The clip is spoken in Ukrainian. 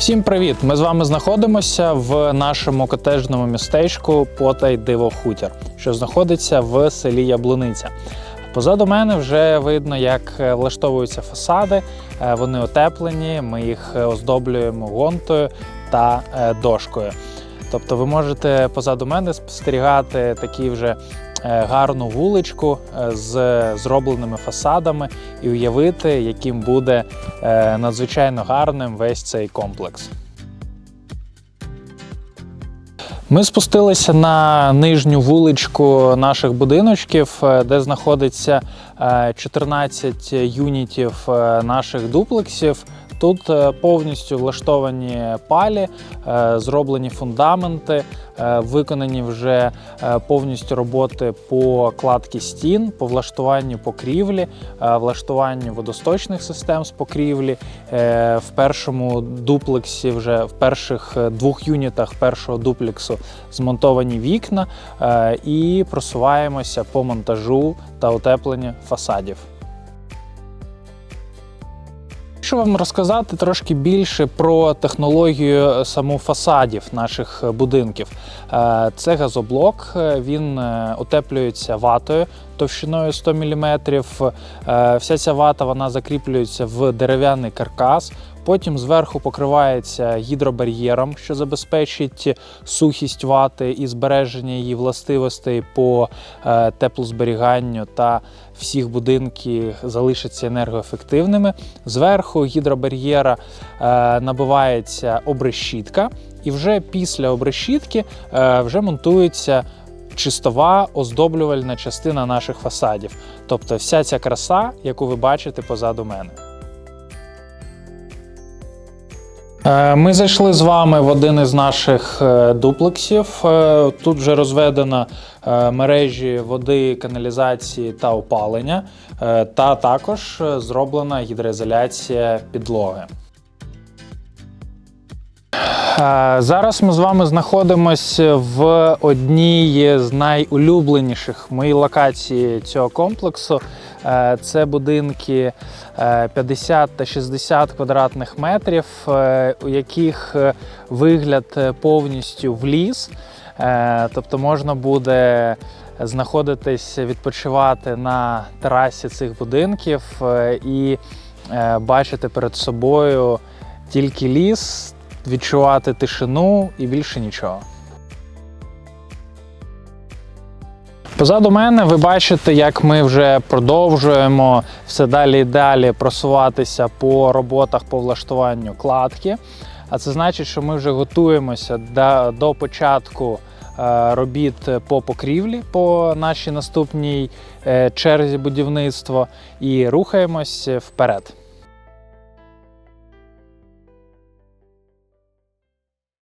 Всім привіт! Ми з вами знаходимося в нашому котежному містечку Потай Диво Хутір, що знаходиться в селі Яблуниця. Позаду мене вже видно, як влаштовуються фасади. Е, Вони отеплені, ми їх е, оздоблюємо гонтою та е, дошкою. Тобто ви можете позаду мене спостерігати такі вже гарну вуличку е, з зробленими фасадами і уявити, яким буде е, надзвичайно гарним весь цей комплекс. Ми спустилися на нижню вуличку наших будиночків, е, де знаходиться е, 14 юнітів е, наших дуплексів. Тут е, повністю влаштовані палі, е, зроблені фундаменти, е, виконані вже повністю роботи по кладці стін, по влаштуванню покрівлі, влаштуванню водосточних систем з покрівлі. В першому дуплексі, вже в перших двох юнітах першого дуплексу змонтовані вікна і просуваємося по монтажу та утепленню фасадів. Хочу вам розказати трошки більше про технологію саму фасадів наших будинків. Е, Це газоблок, е, він е, утеплюється ватою товщиною 100 мм. Вся ця вата вона закріплюється в дерев'яний каркас. Потім зверху покривається гідробар'єром, що забезпечить сухість вати і збереження її властивостей по е, теплозберіганню та всіх будинків залишаться енергоефективними. Зверху гідробар'єра е, набивається обрешітка, і вже після обрешітки е, вже монтується чистова оздоблювальна частина наших фасадів. Тобто вся ця краса, яку ви бачите позаду мене. Ми зайшли з вами в один із наших е, дуплексів. Е, Тут вже розведено е, мережі води, каналізації та опалення, е, та також е, зроблена гідроізоляція підлоги. Е, Зараз ми з вами знаходимося в одній з найулюбленіших моїх локацій цього комплексу. Е, Це будинки е, 50 та 60 квадратних метрів, е, у яких е, вигляд е, повністю в ліс. Е, Тобто можна буде знаходитись, відпочивати на терасі цих будинків е, і е, бачити перед собою тільки ліс, відчувати тишину і більше нічого. Позаду мене ви бачите, як ми вже продовжуємо все далі і далі просуватися по роботах по влаштуванню кладки. А це значить, що ми вже готуємося до, до початку е, робіт по покрівлі по нашій наступній е, черзі будівництва і рухаємось вперед.